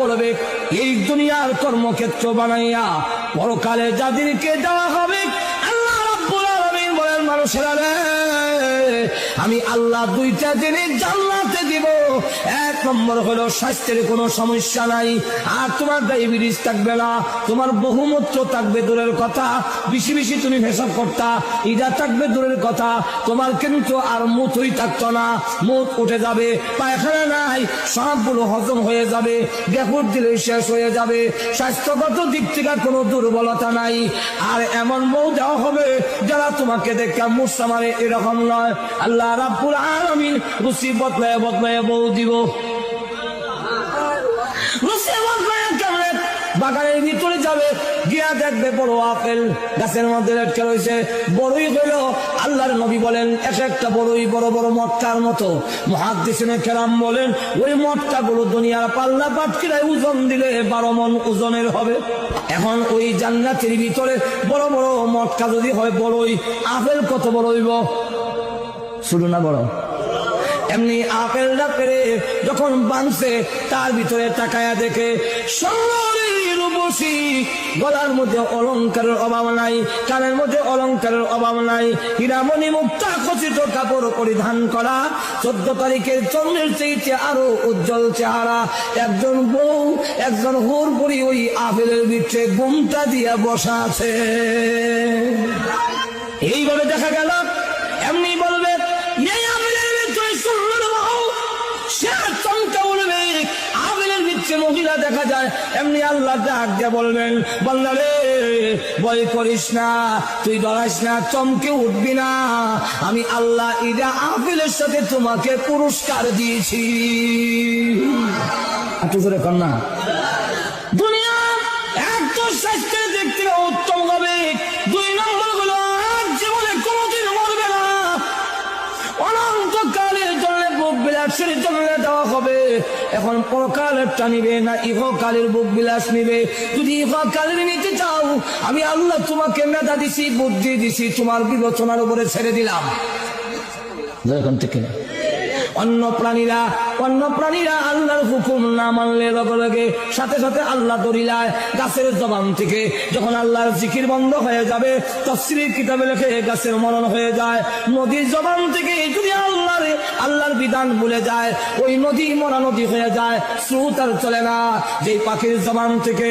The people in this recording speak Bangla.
করবে এই দুনিয়ার কর্মক্ষেত্র বানাইয়া পরকালে যাদেরকে দেওয়া হবে আল্লাহ বলেন মানুষেরা আমি আল্লাহ দুইটা জিনিস জান্নাতে দিব। এক নম্বর হলো স্বাস্থ্যের কোনো সমস্যা নাই। আর তোমার ডায়াবেটিস থাকবে না, তোমার বহুমূত্র থাকবে দূরের কথা। বেশি বেশি তুমি ভেসব করতা ইটা থাকবে দূরের কথা। তোমার কিন্তু আর মুথই থাকতো না। মুখ উঠে যাবে, পায়খানা নাই সবগুলো হজম হয়ে যাবে গেকুর দিলে শেষ হয়ে যাবে। স্বাস্থ্যগত দিক থেকে কোনো দুর্বলতা নাই। আর এমন বউ দেওয়া হবে যারা তোমাকে দেখে মুসা মারে এরকম নয়। আল্লাহ রাব্বুল আলামিন রুসি বদলায় বদলায় বউ দিব। বাগানের ভিতরে যাবে, গিয়া দেখবে বড় আপেল গাছের মধ্যে লটকে রয়েছে। বড়ই হইল আল্লাহর নবী বলেন, এক একটা বড়ই বড় বড় মটকার মতো। মহাদিসিনে খেলাম বলেন, ওই মটকা গুলো দুনিয়ার পাল্লা পাটকিরায় ওজন দিলে বারো মন ওজনের হবে। এখন ওই জান্নাতের ভিতরে বড় বড় মটকা যদি হয়, বড়ই আপেল কত বড় হইব? শুধু না বড় এমনি আপেলটা পেরে যখন বানছে, তার ভিতরে তাকায়া দেখে গলার মধ্যে অভাব নাই, কানের মধ্যে অভাব নাই। হীরামণি মুক্তা খচিত কাপড় পরিধান করা, চোদ্দ তারিখের চন্দ্রের চেয়েছে আরও উজ্জ্বল চেহারা। একজন বউ, একজন হুর পরি ওই আপেলের ভিতরে গুমটা দিয়া বসা আছে। এইভাবে দেখা গেল যায়, এমনি আল্লাহ বলবেন বললা রে করিস না, তুই না, চমকে উঠবি না। আমি আল্লাহ ইরা আপিলের সাথে তোমাকে পুরস্কার দিয়েছি। কন্যা দুনিয়া একদম স্বাস্থ্যের দিক থেকে উত্তম হবে, দুই নম্বরগুলো জীবনে কোনোদিন মরবে না। অনন্তকালের জন্য বুক বিলাসের জন্য দেওয়া হবে। এখন পরকালেরটা নিবে না, ইহকালের বুক বিলাস নিবে। যদি ইহকালের নিতে চাও, আমি আল্লাহ তোমাকে মেধা দিছি, বুদ্ধি দিছি, তোমার বিবেচনার উপরে ছেড়ে দিলাম। এখন থেকে। অন্য প্রাণীরা অন্য প্রাণীরা আল্লাহর হুকুম না মানলে লগে লগে সাথে সাথে আল্লাহ দরিলায় গাছের জবান থেকে যখন আল্লাহর জিকির বন্ধ হয়ে যাবে তফসিলের কিতাবে লেখে গাছের মরণ হয়ে যায়। নদীর জবান থেকে যদি আল্লাহর আল্লাহর বিধান ভুলে যায়, ওই নদী মরা নদী হয়ে যায়, স্রোত আর চলে না। যে পাখির জবান থেকে